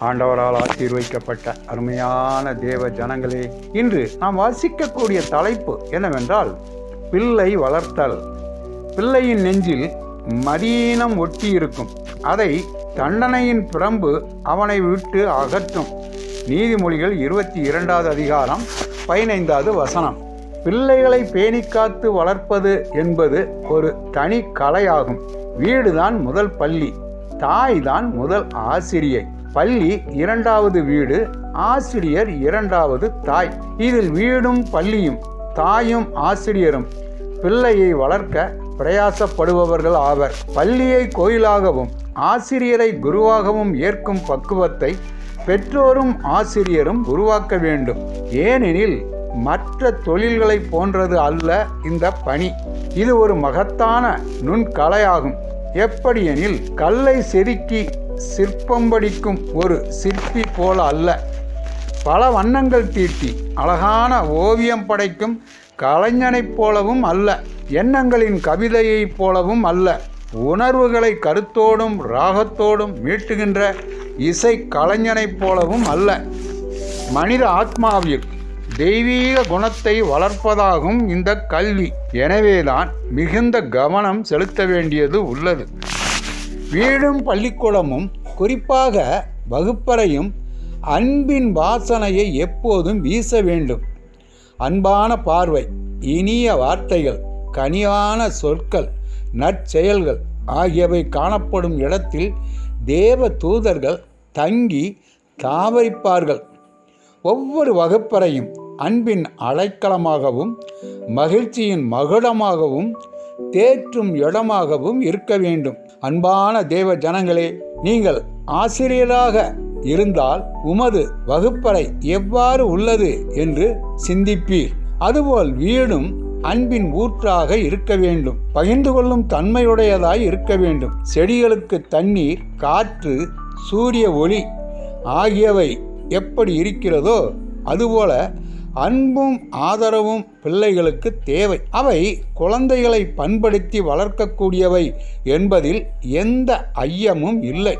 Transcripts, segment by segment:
ஆண்டவரால் ஆசீர்வதிக்கப்பட்ட அருமையான தேவ ஜனங்களே இன்று நாம் வாசிக்கக்கூடிய தலைப்பு என்னவென்றால் பிள்ளை வளர்த்தல். பிள்ளையின் நெஞ்சில் மதீனம் ஒட்டி இருக்கும் அதை தண்டனையின் பிரம்பு அவனை விட்டு அகற்றும். நீதிமொழிகள் இருபத்தி இரண்டாவது அதிகாரம் பதினைந்தாவது வசனம். பிள்ளைகளை பேணிக்காத்து வளர்ப்பது என்பது ஒரு தனி கலையாகும். வீடுதான் முதல் பள்ளி தாய் தான் முதல் ஆசிரியை. பள்ளி இரண்டாவது வீடு ஆசிரியர் இரண்டாவது தாய். இதில் வீடும் பள்ளியும் தாயும் ஆசிரியரும். பிள்ளையை வளர்க்க பிரயாசப்படுபவர்கள் ஆவர். பள்ளியை கோயிலாகவும் ஆசிரியரை குருவாகவும் ஏற்கும் பக்குவத்தை பெற்றோரும் ஆசிரியரும் உருவாக்க வேண்டும். ஏனெனில் மற்ற தொழில்களைப் போன்றது அல்ல இந்த பணி. இது ஒரு மகத்தான நுண்கலையாகும். எப்படியெனில் கல்லை செதுக்கி சிற்பம் படிக்கும் ஒரு சிற்பி போல அல்ல. பல வண்ணங்கள் தீட்டி அழகான ஓவியம் படைக்கும் கலைஞனைப் போலவும் அல்ல. எண்ணங்களின் கவிதையைப் போலவும் அல்ல. உணர்வுகளை கருத்தோடும் ராகத்தோடும் மீட்டுகின்ற இசை கலைஞனைப் போலவும் அல்ல. மனித ஆத்மாவில் தெய்வீக குணத்தை வளர்ப்பதாகும் இந்த கல்வி. எனவேதான் மிகுந்த கவனம் செலுத்த வேண்டியது உள்ளது. வீடும் பள்ளிக்கூடமும் குறிப்பாக வகுப்பறையும் அன்பின் வாசனையை எப்போதும் வீச வேண்டும். அன்பான பார்வை இனிய வார்த்தைகள் கனியான சொற்கள் நற்செயல்கள் ஆகியவை காணப்படும் இடத்தில் தேவ தூதர்கள் தங்கி தாவரிப்பார்கள். ஒவ்வொரு வகுப்பறையும் அன்பின் அலைக்களமாகவும் மகிழ்ச்சியின் மகுடமாகவும் தேற்றும் இடமாகவும் இருக்க வேண்டும். அன்பான தேவ ஜனங்களே நீங்கள் ஆசிரியராக இருந்தால் உமது வகுப்பறை எவ்வாறு உள்ளது என்று சிந்திப்பீர். அதுபோல் வீடும் அன்பின் ஊற்றாக இருக்க வேண்டும். பகிர்ந்து கொள்ளும் தன்மையுடையதாய் இருக்க வேண்டும். செடிகளுக்கு தண்ணீர் காற்று சூரிய ஒளி ஆகியவை எப்படி இருக்கிறதோ அதுபோல அன்பும் ஆதரவும் பிள்ளைகளுக்கு தேவை. அவை குழந்தைகளை பண்படுத்தி வளர்க்கக்கூடியவை என்பதில் எந்த ஐயமும் இல்லை.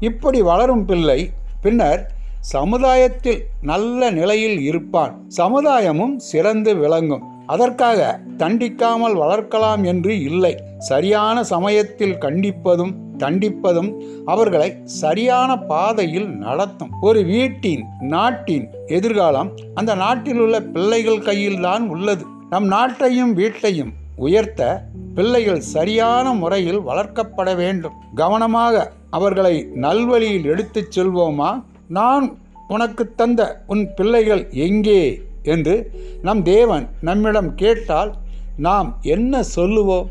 இப்படி வளரும் பிள்ளை பின்னர் சமுதாயத்தில் நல்ல நிலையில் இருப்பான். சமுதாயமும் சிறந்து விளங்கும். அதற்காக தண்டிக்காமல் வளர்க்கலாம் என்று இல்லை. சரியான சமயத்தில் கண்டிப்பதும் தண்டிப்பதும் அவர்களை சரியான பாதையில் நடத்தும். ஒரு வீட்டின் நாட்டின் எதிர்காலம் அந்த நாட்டில் உள்ள பிள்ளைகள் கையில்தான் உள்ளது. நம் நாட்டையும் வீட்டையும் உயர்த்த பிள்ளைகள் சரியான முறையில் வளர்க்கப்பட வேண்டும். கவனமாக அவர்களை நல்வழியில் எடுத்துச் செல்வோமா? நான் உனக்கு தந்த உன் பிள்ளைகள் எங்கே? என்று நம் தேவன் நம்மிடம் கேட்டால் நாம் என்ன சொல்லுவோம்?